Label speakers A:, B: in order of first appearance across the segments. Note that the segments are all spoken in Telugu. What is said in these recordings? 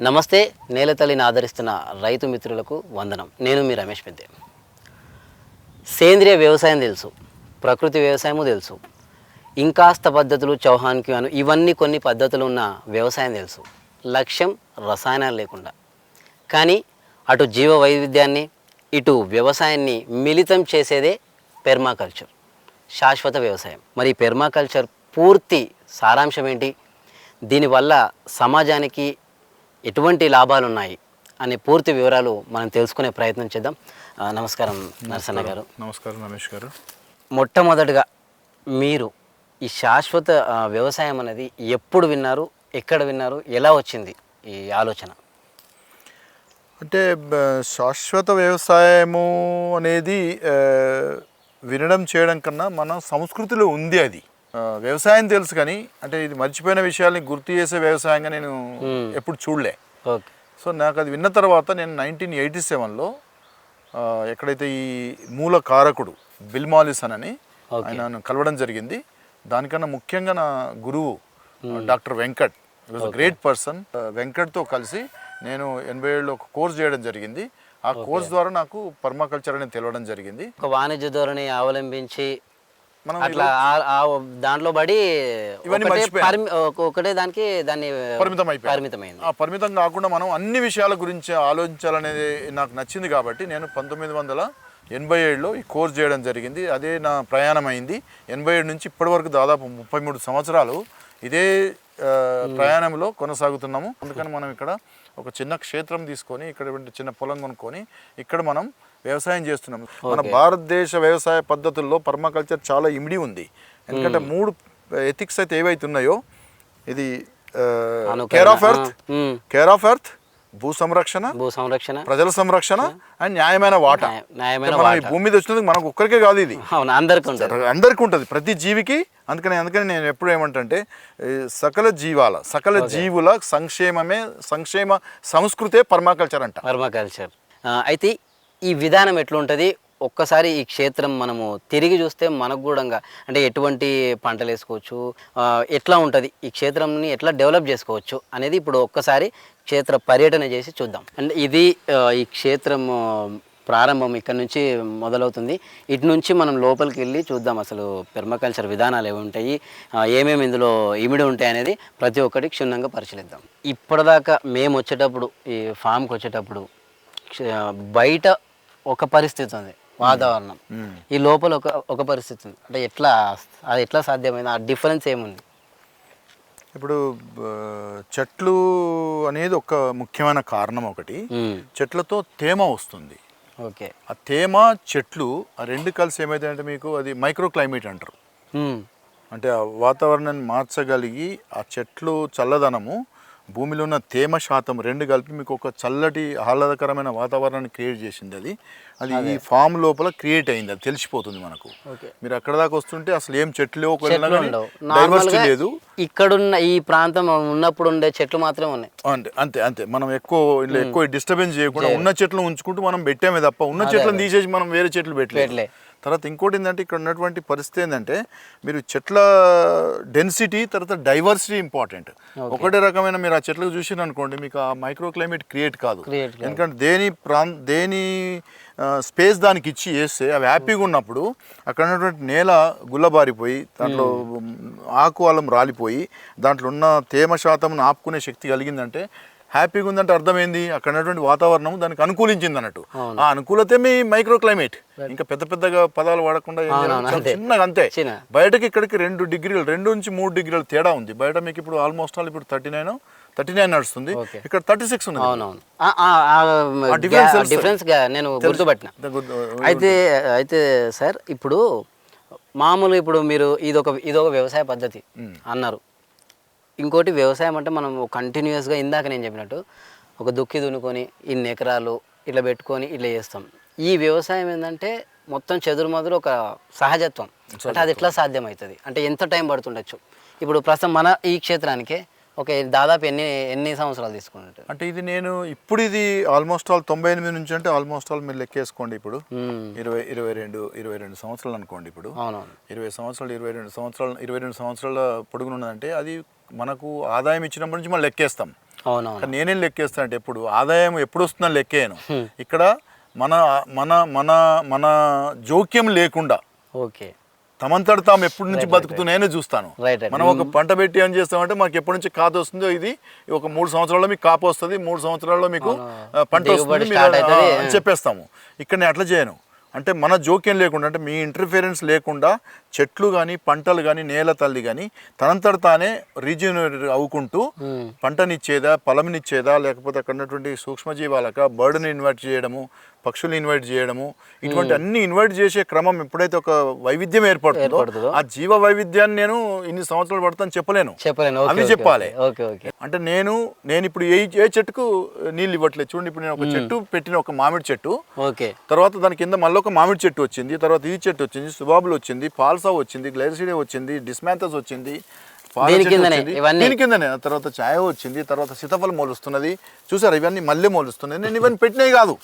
A: నమస్తే నేలతల్లిని ఆదరిస్తున్న రైతు మిత్రులకు వందనం. నేను మీ రమేష్ పెద్దే. సేంద్రియ వ్యవసాయం తెలుసు ప్రకృతి వ్యవసాయము తెలుసు ఇంకాస్త పద్ధతులు చౌహాన్కి అను ఇవన్నీ కొన్ని పద్ధతులు ఉన్న వ్యవసాయం తెలుసు. లక్ష్యం రసాయనాలు లేకుండా. కానీ అటు జీవ వైవిధ్యాన్ని ఇటు వ్యవసాయాన్ని మిళితం చేసేదే పెర్మాకల్చర్ శాశ్వత వ్యవసాయం. మరి పెర్మాకల్చర్ పూర్తి సారాంశం ఏంటి? దీనివల్ల సమాజానికి ఎటువంటి లాభాలు ఉన్నాయి అనే పూర్తి వివరాలు మనం తెలుసుకునే ప్రయత్నం చేద్దాం. నమస్కారం నరసన్న గారు.
B: నమస్కారం రమేష్ గారు.
A: మొట్టమొదటిగా మీరు ఈ శాశ్వత వ్యవసాయం అనేది ఎప్పుడు విన్నారు ఎక్కడ విన్నారు ఎలా వచ్చింది ఈ ఆలోచన?
B: అంటే శాశ్వత వ్యవసాయము అనేది వినడం చేయడం కన్నా మన సంస్కృతిలో ఉంది అది. వ్యవసాయం తెలుసు కానీ అంటే ఇది మర్చిపోయిన విషయాల్ని గుర్తు చేసే వ్యవసాయంగా నేను ఎప్పుడు చూడలే. సో నాకు అది విన్న తర్వాత నేను నైన్టీన్ ఎయిటీ సెవెన్లో ఎక్కడైతే ఈ మూల కారకుడు బిల్మాలిసన్ అని ఆయనను కలవడం జరిగింది. దానికన్నా ముఖ్యంగా నా గురువు డాక్టర్ వెంకట్. గ్రేట్ పర్సన్ వెంకట్తో కలిసి నేను ఎనభై ఏళ్ళు ఒక కోర్స్ చేయడం జరిగింది. ఆ కోర్స్ ద్వారా నాకు పర్మాకల్చర్ అనేది తెలవడం జరిగింది.
A: ఒక వాణిజ్య ధోరణి అవలంబించి
B: మనం
A: అట్లా దాంట్లో పడి ఒకటే దానికి దాన్ని
B: పరిమితం.
A: పరిమితమైంది.
B: ఆ పరిమితం కాకుండా మనం అన్ని విషయాల గురించి ఆలోచించాలనేది నాకు నచ్చింది కాబట్టి నేను పంతొమ్మిది వందల ఎనభై ఏడులో ఈ కోర్స్ చేయడం జరిగింది. అదే నా ప్రయాణం అయింది ఎనభై ఏడు నుంచి ఇప్పటి వరకు దాదాపు ముప్పై మూడు సంవత్సరాలు ఇదే ప్రయాణంలో కొనసాగుతున్నాము. అందుకని మనం ఇక్కడ ఒక చిన్న క్షేత్రం తీసుకొని ఇక్కడ చిన్న పొలం కొనుక్కొని ఇక్కడ మనం వ్యవసాయం చేస్తున్నాం. మన భారతదేశ వ్యవసాయ పద్ధతుల్లో పర్మాకల్చర్ చాలా ఇమిడి ఉంది. ఎందుకంటే మూడు ఎథిక్స్ అయితే ఏవైతే ఉన్నాయో ఇది. Care of earth. Care of earth భూ సంరక్షణ
A: భూ సంరక్షణ.
B: ప్రజల సంరక్షణ అండ్ న్యాయమైన వాటా.
A: న్యాయ- న్యాయమైన
B: మనం ఈ భూమి మీద వచ్చినందుకు మనకు ఒక్కరికే కాదు ఇది.
A: అవును అందరికీ ఉంటుంది.
B: అందరికీ ఉంటుంది. ప్రతి జీవికి అందుకని అందుకని నేను ఎప్పుడు ఏమంటంటే ఈ సకల జీవాల సకల జీవుల సంక్షేమమే సంక్షేమ సంస్కృతే పర్మాకల్చర్ అంట.
A: పర్మాకల్చర్. అయితే ఈ విధానం ఎట్లుంటుంది? ఒక్కసారి ఈ క్షేత్రం మనము తిరిగి చూస్తే మనకు కూడా అంటే ఎటువంటి పంటలు వేసుకోవచ్చు ఎట్లా ఉంటుంది? ఈ క్షేత్రంని ఎట్లా డెవలప్ చేసుకోవచ్చు అనేది ఇప్పుడు ఒక్కసారి క్షేత్ర పర్యటన చేసి చూద్దాం. అంటే ఇది ఈ క్షేత్రం ప్రారంభం ఇక్కడ నుంచి మొదలవుతుంది. ఇటు నుంచి మనం లోపలికి వెళ్ళి చూద్దాం అసలు పెర్మకల్చర్ విధానాలు ఏమి ఉంటాయి ఏమేమి ఇందులో ఇమిడి ఉంటాయి అనేది ప్రతి ఒక్కటి క్షుణ్ణంగా పరిశీలిద్దాం. ఇప్పటిదాకా మేము వచ్చేటప్పుడు ఈ ఫామ్కి వచ్చేటప్పుడు బయట ఒక పరిస్థితి ఉంది వాతావరణం. ఈ లోపల ఒక ఒక పరిస్థితి ఉంది. అంటే ఎట్లా అది ఎట్లా సాధ్యమైంది? ఆ డిఫరెన్స్ ఏముంది?
B: ఇప్పుడు చెట్లు అనేది ఒక ముఖ్యమైన కారణం ఒకటి. చెట్లతో తేమ వస్తుంది.
A: ఓకే.
B: ఆ తేమ చెట్లు ఆ రెండు కలిసి ఏమైతే మీకు అది మైక్రో క్లైమేట్ అంటారు. అంటే ఆ వాతావరణాన్ని మార్చగలిగి ఆ చెట్లు చల్లదనము భూమిలో ఉన్న తేమ శాతం రెండు కలిపి మీకు ఒక చల్లటి ఆహ్లాదకరమైన వాతావరణాన్ని క్రియేట్ చేసింది అది. అది ఈ ఫామ్ లోపల క్రియేట్ అయింది అది తెలిసిపోతుంది మనకు.
A: ఓకే.
B: మీరు అక్కడ దాకా వస్తుంటే అసలు ఏం చెట్లు
A: చెట్లు
B: లేదు.
A: ఇక్కడున్న ఈ ప్రాంతం ఉన్నప్పుడు ఉండే చెట్లు మాత్రమే ఉన్నాయి.
B: అంతే అంతే అంతే. మనం ఎక్కువ ఎక్కువ డిస్టర్బెన్స్ చేయకుండా ఉన్న చెట్లను ఉంచుకుంటూ మనం పెట్టామే తప్ప ఉన్న చెట్లను తీసేసి మనం వేరే చెట్లు పెట్టలేదు
A: పెట్టలే.
B: తర్వాత ఇంకోటి ఏంటంటే ఇక్కడ ఉన్నటువంటి పరిస్థితి ఏంటంటే మీరు చెట్ల డెన్సిటీ తర్వాత డైవర్సిటీ ఇంపార్టెంట్ ఒకటే రకమైన మీరు ఆ చెట్లకు చూసిరు అనుకోండి మీకు ఆ మైక్రో క్లైమేట్ క్రియేట్ కాదు. ఎందుకంటే దేని ప్రాం దేని స్పేస్ దానికి ఇచ్చి చేస్తే అవి హ్యాపీగా ఉన్నప్పుడు అక్కడ ఉన్నటువంటి నేల గుల్లబారిపోయి దాంట్లో ఆకు అల్లం రాలిపోయి దాంట్లో ఉన్న తేమ శాతం ఆపుకునే శక్తి కలిగిందంటే హ్యాపీగా ఉందంటే అర్థమైంది. అక్కడ ఉన్నటువంటి వాతావరణం దానికి అనుకూలించింది అన్నట్టు. ఆ అనుకూలతే మీ మైక్రో క్లైమేట్ ఇంకా పెద్ద పెద్దగా పదాలు వాడకుండా. చిన్నగా అంతే. బయటకి ఇక్కడికి రెండు డిగ్రీలు రెండు నుంచి మూడు డిగ్రీల తేడా ఉంది. బయట మీకు ఇప్పుడు ఆల్మోస్ట్ ఆల్ ఇప్పుడు థర్టీ నైన్ థర్టీ నైన్ నడుస్తుంది. ఇక్కడ థర్టీ సిక్స్ ఉంది
A: గా నేను గుర్తుపట్టిన. అయితే అయితే సార్ ఇప్పుడు మామూలు ఇప్పుడు మీరు ఇదొక ఇదొక వ్యవసాయ పద్ధతి అన్నారు. ఇంకోటి వ్యవసాయం అంటే మనం కంటిన్యూస్గా ఇందాక నేను చెప్పినట్టు ఒక దుక్కి దున్నుకొని ఇన్ని ఎకరాలు ఇట్లా పెట్టుకొని ఇట్లా చేస్తాం. ఈ వ్యవసాయం ఏంటంటే మొత్తం చెదురుమదురు ఒక సహజత్వం. అంటే అది ఎట్లా సాధ్యమవుతుంది? అంటే ఎంత టైం పడుతుండొచ్చు? ఇప్పుడు ప్రస్తుతం మన ఈ క్షేత్రానికే ఒక దాదాపు ఎన్ని ఎన్ని సంవత్సరాలు తీసుకున్నట్టు?
B: అంటే ఇది నేను ఇప్పుడు ఇది ఆల్మోస్ట్ ఆల్ తొంభై ఎనిమిది నుంచి అంటే ఆల్మోస్ట్ ఆల్ మీరు లెక్కేసుకోండి ఇప్పుడు. ఇరవై ఇరవై రెండు ఇరవై రెండు సంవత్సరాలు అనుకోండి ఇప్పుడు. ఇరవై సంవత్సరాలు ఇరవై రెండు సంవత్సరాలు ఇరవై రెండు సంవత్సరాల పొడుగున ఉన్నదంటే అది మనకు ఆదాయం ఇచ్చినప్పటి నుంచి మనం లెక్కేస్తాం.
A: అవునవును.
B: కానీ నేనేం లెక్కేస్తాను అంటే ఎప్పుడు ఆదాయం ఎప్పుడు వస్తుందని లెక్కేయను. ఇక్కడ మన మన మన మన జోక్యం లేకుండా
A: ఓకే.
B: తమంతట తాము ఎప్పటి నుంచి బతుకుతున్నాయని చూస్తాను. మనం ఒక పంట పెట్టి ఏం చేస్తామంటే మాకు ఎప్పటి నుంచి కాత వస్తుందో ఇది ఒక మూడు సంవత్సరాల్లో మీకు కాపు వస్తుంది మూడు సంవత్సరాల్లో మీకు పంట వస్తుంది అని చెప్పేస్తాము. ఇక్కడ నేను అట్లా చేయను. అంటే మన జోక్యం లేకుండా అంటే మీ ఇంటర్ఫిరెన్స్ లేకుండా చెట్లు కానీ పంటలు కానీ నేల తల్లి కానీ తనంతట తానే రీజనరేట్ అవ్వుకుంటూ. పంటనిచ్చేదా పొలంనిచ్చేదా లేకపోతే అక్కడ ఉన్నటువంటి సూక్ష్మజీవాలక బర్డ్ని ఇన్వైట్ చేయడము పక్షులు ఇన్వైట్ చేయడము ఇటువంటి అన్ని ఇన్వైట్ చేసే క్రమం ఎప్పుడైతే ఒక వైవిధ్యం ఏర్పడుతుందో. ఆ జీవ వైవిధ్యాన్ని నేను ఇన్ని సంవత్సరాలు పడతాను చెప్పలేను
A: చెప్పలేను
B: అవి చెప్పాలి
A: ఓకే ఓకే
B: అంటే నేను నేను ఇప్పుడు ఏ ఏ చెట్టుకు నీళ్ళు ఇవ్వట్లేదు. చూడండి ఇప్పుడు నేను ఒక చెట్టు పెట్టిన ఒక మామిడి చెట్టు.
A: ఓకే.
B: తర్వాత దాని కింద మళ్ళీ ఒక మామిడి చెట్టు వచ్చింది. తర్వాత ఈ చెట్టు వచ్చింది సుబాబులు వచ్చింది పాల్సా వచ్చింది గ్లైసిడే వచ్చింది డిస్మాంతస్ వచ్చింది
A: దీని కిందనే,
B: తర్వాత ఛాయ వచ్చింది తర్వాత సీతాఫలం మొలుస్తున్నది. చూసారు ఇవన్నీ మళ్ళీ మొలుస్తున్నది. నేను ఇవన్నీ పెట్టినవి కాదు.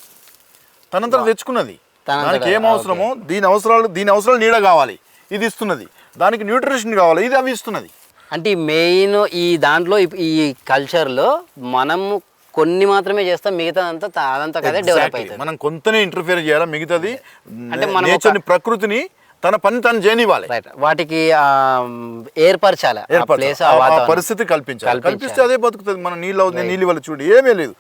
B: తనంతరం తెచ్చుకున్నది. దానికి ఏం అవసరమో దీని అవసరాలు దీని అవసరాలు నీడ కావాలి. ఇది ఇస్తున్నది. దానికి న్యూట్రిషన్ కావాలి. ఇది అవి ఇస్తున్నది.
A: అంటే మెయిన్ ఈ దాంట్లో ఈ కల్చర్లో మనము కొన్ని మాత్రమే చేస్తాం మిగతా అంతా అదంతా కదే డెవలప్. అవుతుంది
B: మనం కొంతనే ఇంటర్ఫియర్ చేయాలి మిగతాది
A: అంటే మనం
B: ప్రకృతిని తన పని తను చేయనివ్వాలి.
A: వాటికి ఆ, ఏర్పరచాలి. ప్లేస్
B: పరిస్థితి కల్పించాలి.
A: కల్పించాలి.
B: కల్పిస్తే అదే బతుకుతుంది. మన నీళ్ళు అవుతుంది నీళ్ళు వల్ల చూడు ఏమీ లేదు.